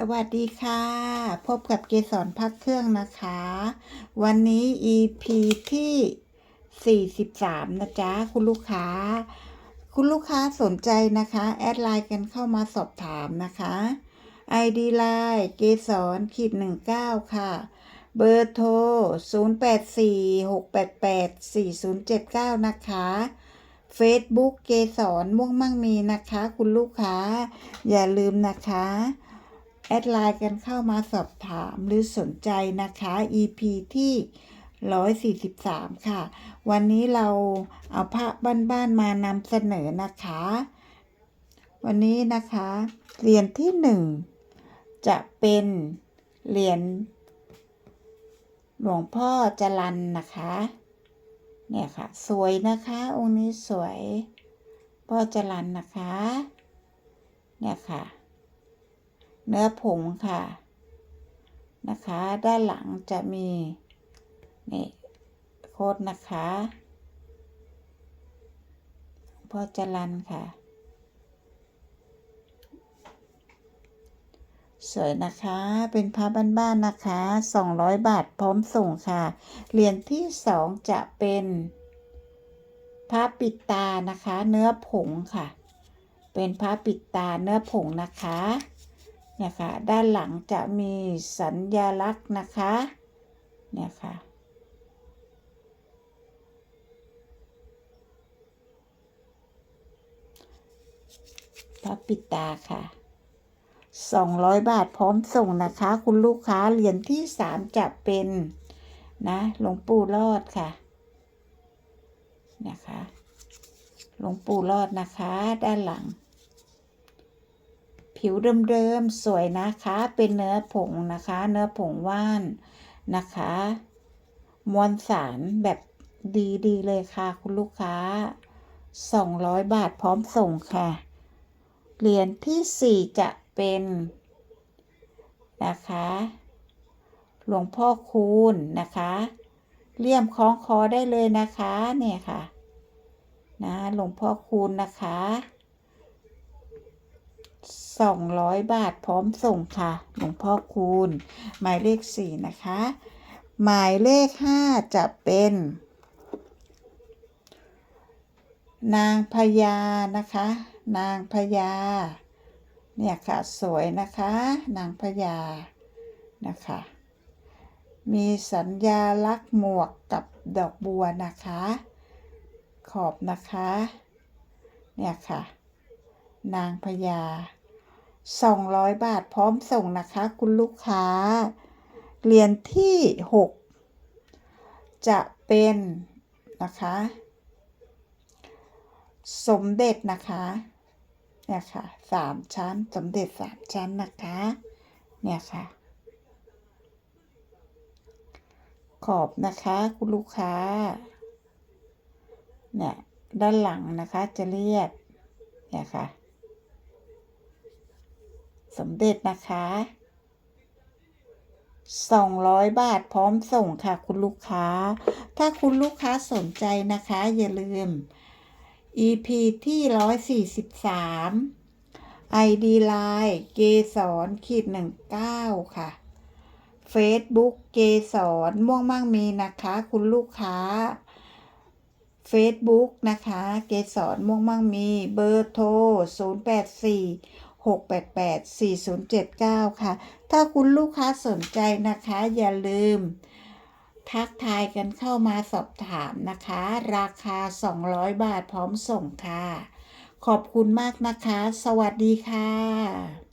สวัสดีค่ะ พบกับเกสรพักเครื่องนะคะ วันนี้ EP ที่ 43 นะจ๊ะ คุณลูกค้า คุณลูกค้าสนใจนะคะ แอดไลน์กันเข้ามาสอบถามนะคะ ID ไลน์เกสรขีด19 ค่ะ เบอร์โทร 0846884079 นะคะ Facebook เกสรม่วงมั่งมีนะคะ คุณลูกค้า อย่าลืมนะคะ แอดไลน์กันเข้ามาสอบถามหรือสนใจนะคะ EP ที่ 143 ค่ะ วันนี้เราเอาพระบ้านๆมานำเสนอนะคะ วันนี้นะคะเหรียญที่หนึ่งจะเป็นเหรียญหลวงพ่อจรันนะคะ เนี่ยค่ะ สวยนะคะ องค์นี้สวย พ่อจรันนะคะ เนี่ยค่ะ เนื้อผงค่ะ นะคะ ด้านหลังจะมี นี่โคดนะคะพ่อจรันค่ะ สวยนะคะ เป็นพระบ้านๆนะคะ 200 บาทพร้อมส่งค่ะ เหรียญที่สองจะเป็นพระปิดตานะคะ เนื้อผงค่ะ เป็นพระปิดตาเนื้อผงนะคะ นี่ยค่ะด้านหลังจะมีสัญลักษณ์นะคะ เนี่ยค่ะ พระปิดตาค่ะ 200 บาทพร้อมส่งนะคะ คุณลูกค้าเหรียญที่ 3 จะเป็นนะหลวงปู่รอดค่ะนะคะหลวงปู่รอดนะคะด้านหลัง ผิวเดิมๆสวยนะคะ เป็นเนื้อผงนะคะ เนื้อผงว่านนะคะ มวลสารแบบดีๆเลยค่ะ คุณลูกค้า 200 บาทพร้อมส่งค่ะ เหรียญที่ 4 จะเป็นนะคะ หลวงพ่อคูณนะคะเลี่ยมคล้องคอได้เลยนะคะ เนี่ยค่ะ นะหลวงพ่อคูณนะคะ 200 บาทพร้อมส่งค่ะ หลวงพ่อคูณ หมายเลข 4 นะคะ หมายเลข 5 จะเป็น นางพญานะคะ นางพญาเนี่ยค่ะสวยนะคะ นางพญานะคะ มีสัญญาลักษณ์หมวกกับดอกบัวนะคะ ขอบนะคะ เนี่ยค่ะ นางพญา 200 บาทพร้อมส่งนะคะคุณลูกค้า เหรียญที่ 6 จะเป็นนะคะ สมเด็จนะคะเนี่ยค่ะสามชั้นสมเด็จสามชั้นนะคะ เนี่ยค่ะ ขอบนะคะคุณลูกค้า เนี่ย ด้านหลังนะคะจะเรียบเนี่ยค่ะ สมเด็จนะคะ200 บาทพร้อมส่งค่ะคุณลูกค้า ถ้าคุณลูกค้าสนใจนะคะ อย่าลืม EP ที่ 143 ID Line เกสรขีด19 ค่ะ Facebook เกสรม่วงมั่งมีนะคะ คุณลูกค้า Facebook นะคะ เกสรม่วงมั่งมี เบอร์โทร 084 688 4079 ค่ะ ถ้าคุณลูกค้าสนใจนะคะ อย่าลืม ทักทายกันเข้ามาสอบถามนะคะ ราคา 200 บาทพร้อมส่งค่ะ ขอบคุณมากนะคะ สวัสดีค่ะ